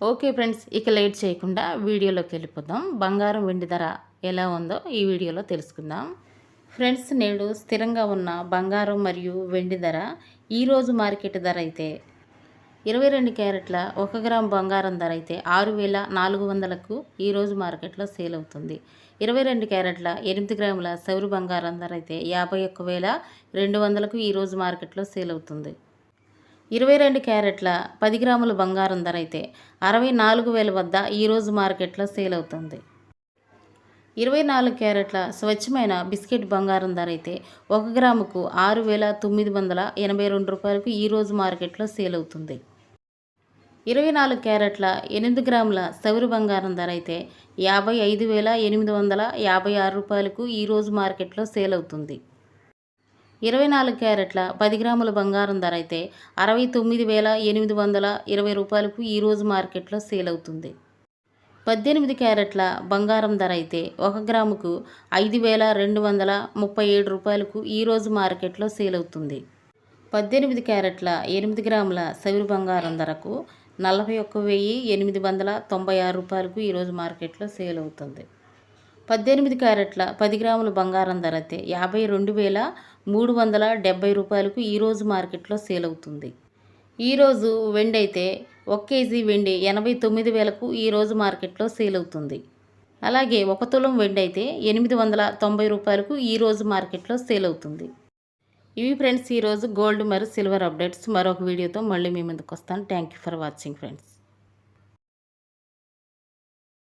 Okay friends ఇక late చేయకుండా వీడియోలోకి వెళ్ళిపోదాం. బంగారం వెండి ధర ఎలా ఉందో ఈ వీడియోలో తెలుసుకుందాం. ఫ్రెండ్స్ నేడు స్థిరంగా ఉన్న బంగారం మరియు వెండి ధర ఈరోజు మార్కెట్ ధర అయితే ఇరవై రెండు క్యారెట్ల ఒక గ్రామ్ బంగారం ధర అయితే ఆరు వేల నాలుగు వందలకు ఈరోజు మార్కెట్లో సేల్ అవుతుంది. ఇరవై రెండు క్యారెట్ల ఎనిమిది గ్రాముల సౌరు బంగారం ధర అయితే యాభై ఒక్క వేల రెండు వందలకు ఈరోజు మార్కెట్లో సేల్ అవుతుంది. ఇరవై రెండు క్యారెట్ల పది గ్రాముల బంగారం ధర అయితే అరవై నాలుగు వేల వద్ద ఈరోజు మార్కెట్లో సేల్ అవుతుంది. ఇరవై నాలుగు క్యారెట్ల స్వచ్ఛమైన బిస్కెట్ బంగారం ధర అయితే ఒక గ్రాముకు ఆరు వేల తొమ్మిది వందల ఎనభై రెండు రూపాయలకు ఈరోజు మార్కెట్లో సేల్ అవుతుంది. ఇరవై నాలుగు క్యారెట్ల ఎనిమిది గ్రాముల సౌరు బంగారం ధర అయితే యాభై ఐదు వేల ఎనిమిది వందల యాభై ఆరు రూపాయలకు ఈరోజు మార్కెట్లో సేల్ అవుతుంది. ఇరవై నాలుగు క్యారెట్ల పది గ్రాముల బంగారం ధర అయితే అరవై తొమ్మిది వేల ఎనిమిది వందల ఇరవై రూపాయలకు ఈరోజు మార్కెట్లో సేల్ అవుతుంది. పద్దెనిమిది క్యారెట్ల బంగారం ధర అయితే ఒక గ్రాముకు ఐదు వేల రెండు వందల ముప్పై ఏడు రూపాయలకు ఈరోజు మార్కెట్లో సేల్ అవుతుంది. పద్దెనిమిది క్యారెట్ల ఎనిమిది గ్రాముల సవిరు బంగారం ధరకు నలభై ఒక్క వెయ్యి ఎనిమిది వందల తొంభై ఆరు రూపాయలకు ఈరోజు మార్కెట్లో సేల్ అవుతుంది. పద్దెనిమిది క్యారెట్ల పది గ్రాముల బంగారం ధర అయితే యాభై రెండు వేల మూడు వందల డెబ్బై రూపాయలకు ఈరోజు మార్కెట్లో సేల్ అవుతుంది. ఈరోజు వెండి అయితే ఒక కేజీ వెండి ఎనభై తొమ్మిది వేలకు ఈరోజు మార్కెట్లో సేల్ అవుతుంది. అలాగే ఒక తులం వెండి అయితే ఎనిమిది వందల తొంభై రూపాయలకు ఈరోజు మార్కెట్లో సేల్ అవుతుంది. ఇవి ఫ్రెండ్స్ ఈరోజు గోల్డ్ మరియు సిల్వర్ అప్డేట్స్. మరొక వీడియోతో మళ్ళీ మీ ముందుకు వస్తాను. Thank you for watching friends.